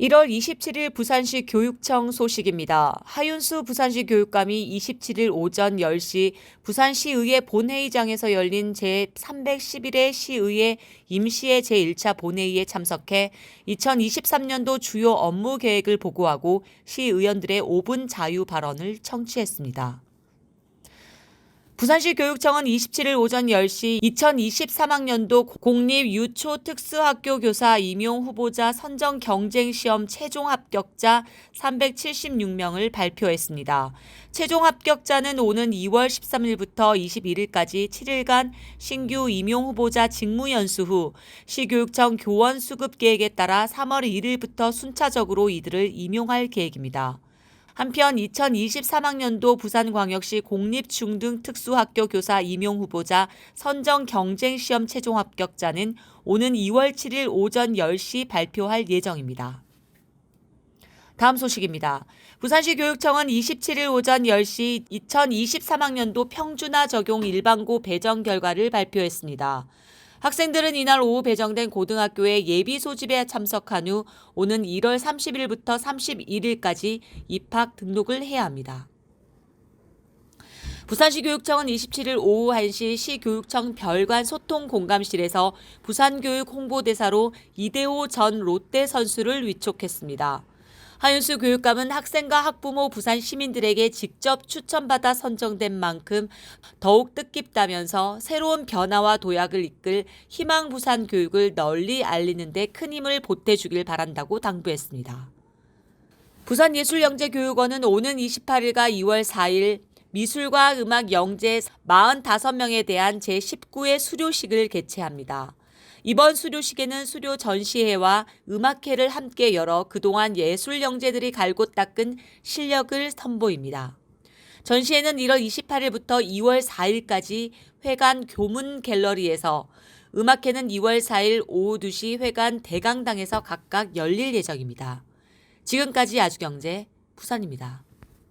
1월 27일 부산시 교육청 소식입니다. 하윤수 부산시 교육감이 27일 오전 10시 부산시의회 본회의장에서 열린 제311회 시의회 임시회 제1차 본회의에 참석해 2023년도 주요 업무 계획을 보고하고 시의원들의 5분 자유 발언을 청취했습니다. 부산시 교육청은 27일 오전 10시 2023학년도 공립 유초 특수학교 교사 임용 후보자 선정 경쟁 시험 최종 합격자 376명을 발표했습니다. 최종 합격자는 오는 2월 13일부터 21일까지 7일간 신규 임용 후보자 직무 연수 후 시교육청 교원 수급 계획에 따라 3월 1일부터 순차적으로 이들을 임용할 계획입니다. 한편 2023학년도 부산광역시 공립중등특수학교 교사 임용 후보자 선정 경쟁 시험 최종 합격자는 오는 2월 7일 오전 10시 발표할 예정입니다. 다음 소식입니다. 부산시 교육청은 27일 오전 10시 2023학년도 평준화 적용 일반고 배정 결과를 발표했습니다. 학생들은 이날 오후 배정된 고등학교의 예비 소집에 참석한 후 오는 1월 30일부터 31일까지 입학 등록을 해야 합니다. 부산시 교육청은 27일 오후 1시 시 교육청 별관 소통 공감실에서 부산교육 홍보대사로 이대호 전 롯데 선수를 위촉했습니다. 하윤수 교육감은 학생과 학부모 부산 시민들에게 직접 추천받아 선정된 만큼 더욱 뜻깊다면서 새로운 변화와 도약을 이끌 희망 부산 교육을 널리 알리는 데 큰 힘을 보태주길 바란다고 당부했습니다. 부산예술영재교육원은 오는 28일과 2월 4일 미술과 음악 영재 45명에 대한 제19회 수료식을 개최합니다. 이번 수료식에는 수료 전시회와 음악회를 함께 열어 그동안 예술 영재들이 갈고 닦은 실력을 선보입니다. 전시회는 1월 28일부터 2월 4일까지 회관 교문 갤러리에서 음악회는 2월 4일 오후 2시 회관 대강당에서 각각 열릴 예정입니다. 지금까지 아주경제 부산입니다.